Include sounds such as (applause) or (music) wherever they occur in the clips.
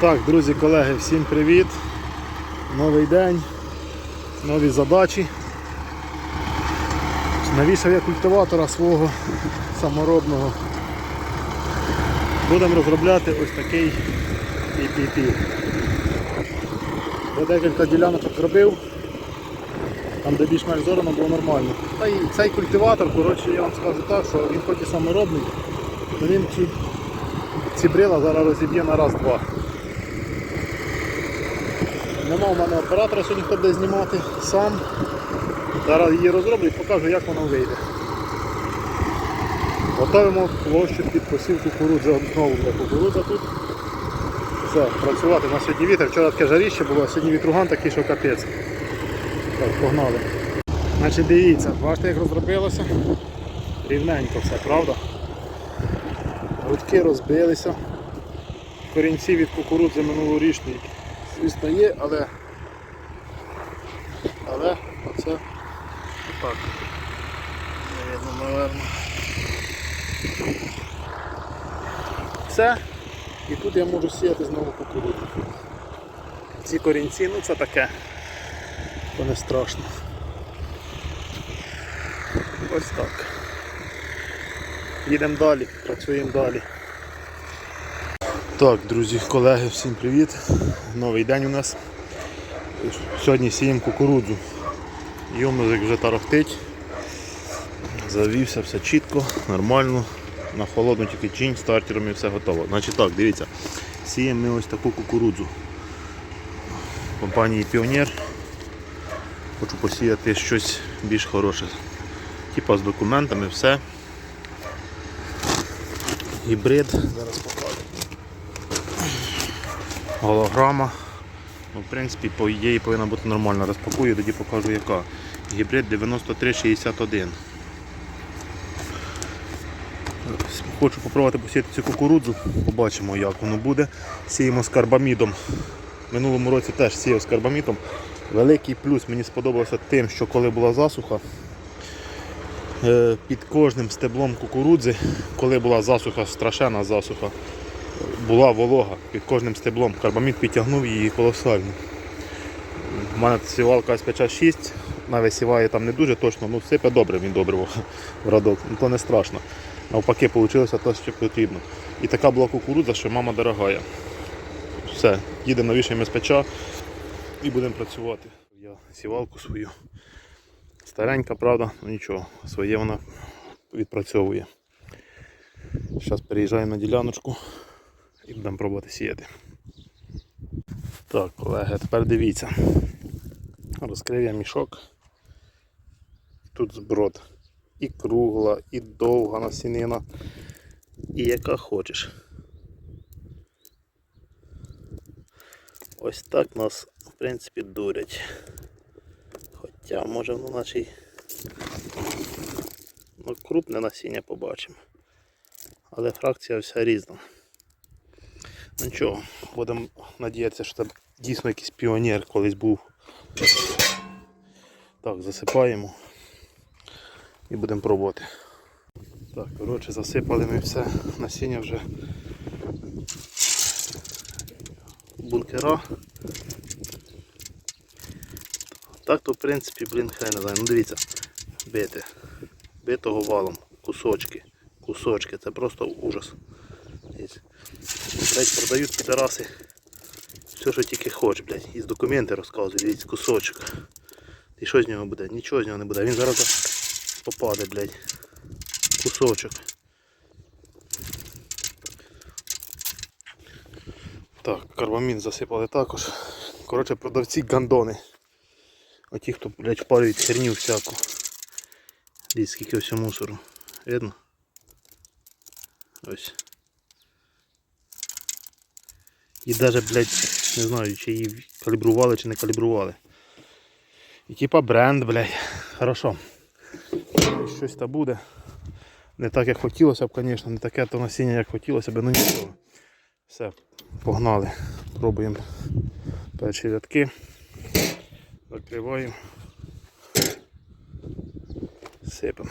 Так, друзі, колеги, всім привіт. Новий день, нові задачі. Навішав я культиватора свого саморобного. Будемо розробляти ось такий PPP. Я декілька ділянок зробив, там де більш-менш зорано було нормально. Та і цей культиватор, коротше, я вам скажу так, що він хоч і саморобний, але він ці, брила зараз розіб'є на раз-два. Нема в мене оператора сьогодні хто буде знімати сам. Зараз її розроблю і покажу, як воно вийде. Готуємо площу під посів кукурудзи, знову буде кукурудза тут. Все, працювати на сьогодні вітер. Вчора таке жаріще було, а сьогодні вітруган такий, що капець. Так, погнали. Значить дивіться, бачите як розробилося. Рівненько все, правда? Грудки розбилися. Корінці від кукурудзи минулорічної звісно є, але але оце так. Не видно, напевно. Все. І тут я можу сіяти знову кукурудзу. Ці корінці, ну це таке. То не страшно. Ось так. Їдемо далі, працюємо далі. Так, друзі, колеги, всім привіт. Новий день у нас. Сьогодні сіємо кукурудзу. Йомозик вже тарахтить. Завівся все чітко, нормально. На холодну тільки чинь, стартером і все готово. Значить так, дивіться, сіємо ми ось таку кукурудзу. Компанії Піонер. Хочу посіяти щось більш хороше. Типа з документами, все. Гібрид, зараз голограма. Ну, в принципі, по ідеї повинна бути нормальна. Розпакую, тоді покажу яка. Гібрид 9361. Хочу спробувати посіяти цю кукурудзу, побачимо як воно буде. Сіємо з карбамідом. Минулому році теж сіяв з карбамідом. Великий плюс мені сподобався тим, що коли була засуха, е, під кожним стеблом кукурудзи, коли була засуха, страшенна засуха, була волога під кожним стеблом. Карбамід підтягнув її колосально. У мене сівалка СПЧ-6, навіть сіває там не дуже точно, ну сипе добре, він добре (laughs) в радок, ну то не страшно. Навпаки, вийшло те, що потрібно. І така була кукурудза, що мама дорогая. Все, їдемо навішаємо СПЧ і будемо працювати. Я сівалку свою. Старенька, правда, ну нічого, своє вона відпрацьовує. Зараз переїжджаємо на діляночку і будемо пробувати сіяти. Так, колеги, тепер дивіться. Розкрив я мішок. Тут зброд. І кругла, і довга насінина, і яка хочеш. Ось так нас, в принципі, дурять. Хоча, може воно наче й ну, крупне насіння побачимо. Але фракція вся різна. Ну нічого, будемо надіятися, що це дійсно якийсь піонер колись був. Так, засипаємо і будемо пробувати. Так, коротше, засипали ми все, насіння вже бункера. Так то в принципі, блін, хай не знаю. Ну дивіться, бити. Битого валом, кусочки, кусочки, це просто ужас. Блять, продають підараси. Все, що тільки хочеш, блядь. Із документи розказують, дивіться, кусочок. І що з нього буде? Нічого з нього не буде. Він зараз попаде, блядь. Кусочок. Так, карбамін засипали також. Коротше, продавці гандони. Оті, хто, блядь, впарюють херню всяку. Дивіться, скільки ось мусору. Видно? Ось. І навіть, блядь, не знаю, чи її калібрували, чи не калібрували. І типа бренд, блядь. Хорошо. Щось та буде. Не так як хотілося б, звісно, не таке то насіння, як хотілося б, ну нічого. Все, погнали. Пробуємо перші рядки. Закриваємо. Сипемо.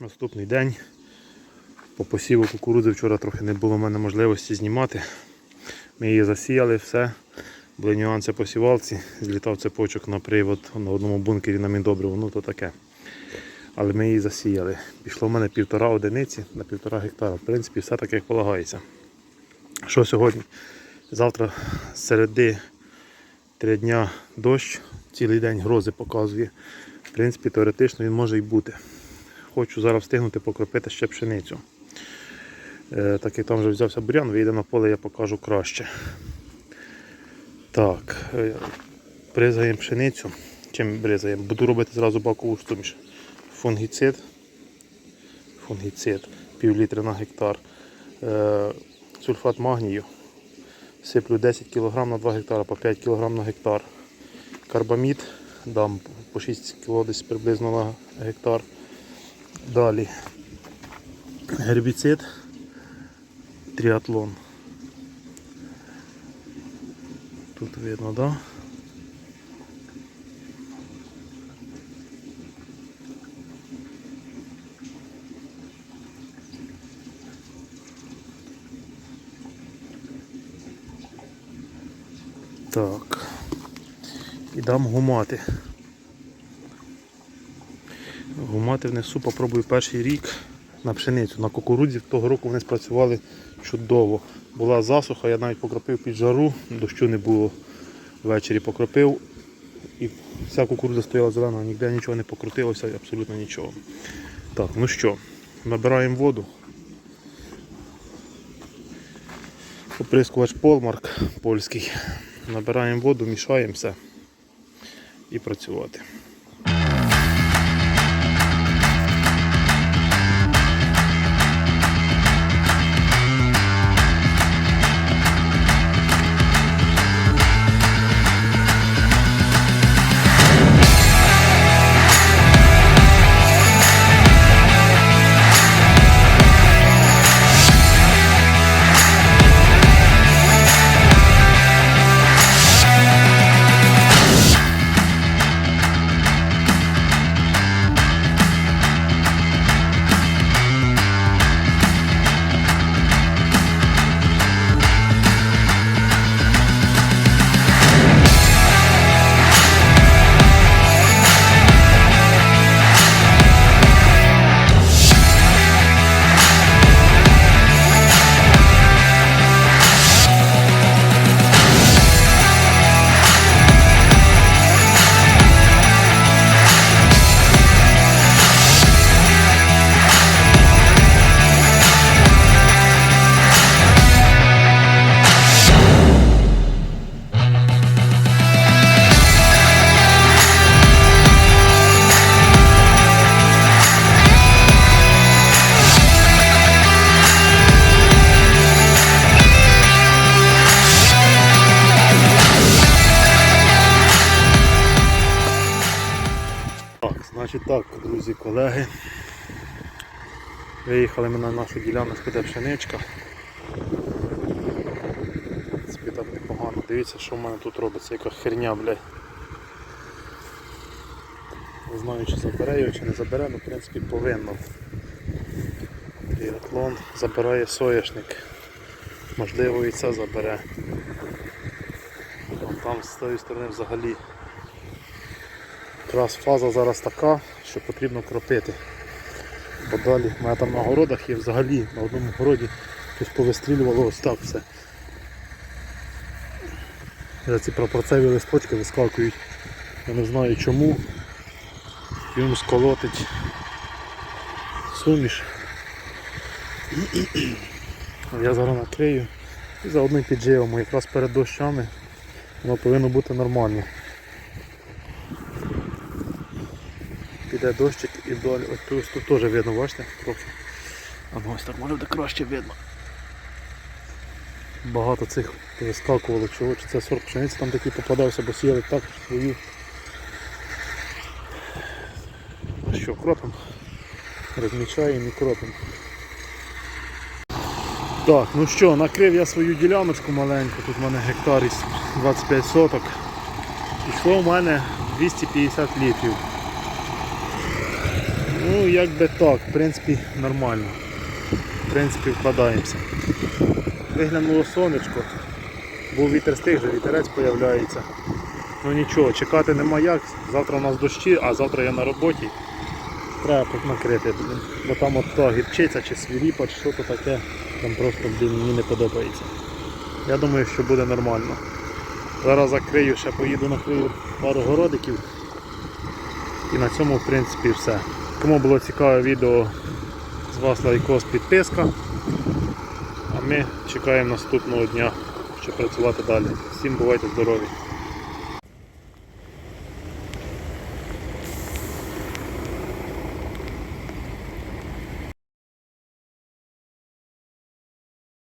Наступний день. По посіву кукурудзи вчора трохи не було в мене можливості знімати. Ми її засіяли, все. Були нюанси по сівалці, злітав цепочок на привод на одному бункері на міндобриво, ну то таке. Але ми її засіяли. Пішло в мене півтора одиниці на півтора гектара. В принципі, все так як полагається. Що сьогодні? Завтра середи три дня дощ, цілий день грози показує. В принципі, теоретично він може і бути. Хочу зараз встигнути покропити ще пшеницю. Е, так як там вже взявся бурян, вийде на поле, я покажу краще. Так, е, бризаємо пшеницю. Чим бризаємо? Буду робити зразу бакову суміш. Фунгіцид. Фунгіцид, пів літра на гектар. Е, сульфат магнію. Сиплю 10 кг на 2 гектара, по 5 кг на гектар. Карбамід дам по 6 кг десь приблизно на гектар. Далі гербіцид тріатлон. Тут видно, да? Так. І дам гумати. Гумати внесу, попробую перший рік на пшеницю. На кукурудзі того року вони спрацювали чудово. Була засуха, я навіть покропив під жару, дощу не було. Ввечері покропив і вся кукурудза стояла зелена, ніде нічого не покрутилося, абсолютно нічого. Так, ну що, набираємо воду. Оприскувач Полмарк польський. Набираємо воду, мішаємо все і працювати. Так, так, друзі, колеги. Виїхали ми на нашу ділянку, де пшеничка. Спитав непогано. Дивіться, що в мене тут робиться, яка херня, блядь. Не знаю, чи забере його, чи не забере, але в принципі повинно. Тріатлон забирає соняшник. Можливо і це забере. Вон там з тієї сторони взагалі Якраз фаза зараз така, що потрібно кропити. Бо далі в мене там на городах є взагалі на одному городі щось повистрілювало ось так все. Я ці прапорцеві листочки вискакують. Я не знаю чому. Він сколотить суміш. Я зараз накрию і заодно підживемо якраз перед дощами воно повинно бути нормально. Піде дощик і вдоль. Ось тут, тут теж видно, бачите? Трохи. А ну ось так може буде краще видно. Багато цих вискакувало, чого, чи це сорт пшениці там такий попадався, бо сіяли так свою. А що, кропом? Розмічаємо і кропом. Так, ну що, накрив я свою діляночку маленьку, тут в мене гектар із 25 соток. Пішло в мене 250 літрів. Ну, як би так, в принципі, нормально. в принципі, вкладаємося. Виглянуло сонечко, був вітер стих, вже вітерець появляється. Ну нічого, чекати нема як. Завтра у нас дощі, а завтра я на роботі. Треба тут накрити, бо там от та гірчиця чи свіріпа, чи що то таке, там просто блін, мені не подобається. Я думаю, що буде нормально. Зараз закрию, ще поїду накрию пару городиків. І на цьому в принципі все. Кому було цікаве відео, з вас лайкос, підписка. А ми чекаємо наступного дня, щоб працювати далі. Всім бувайте здорові!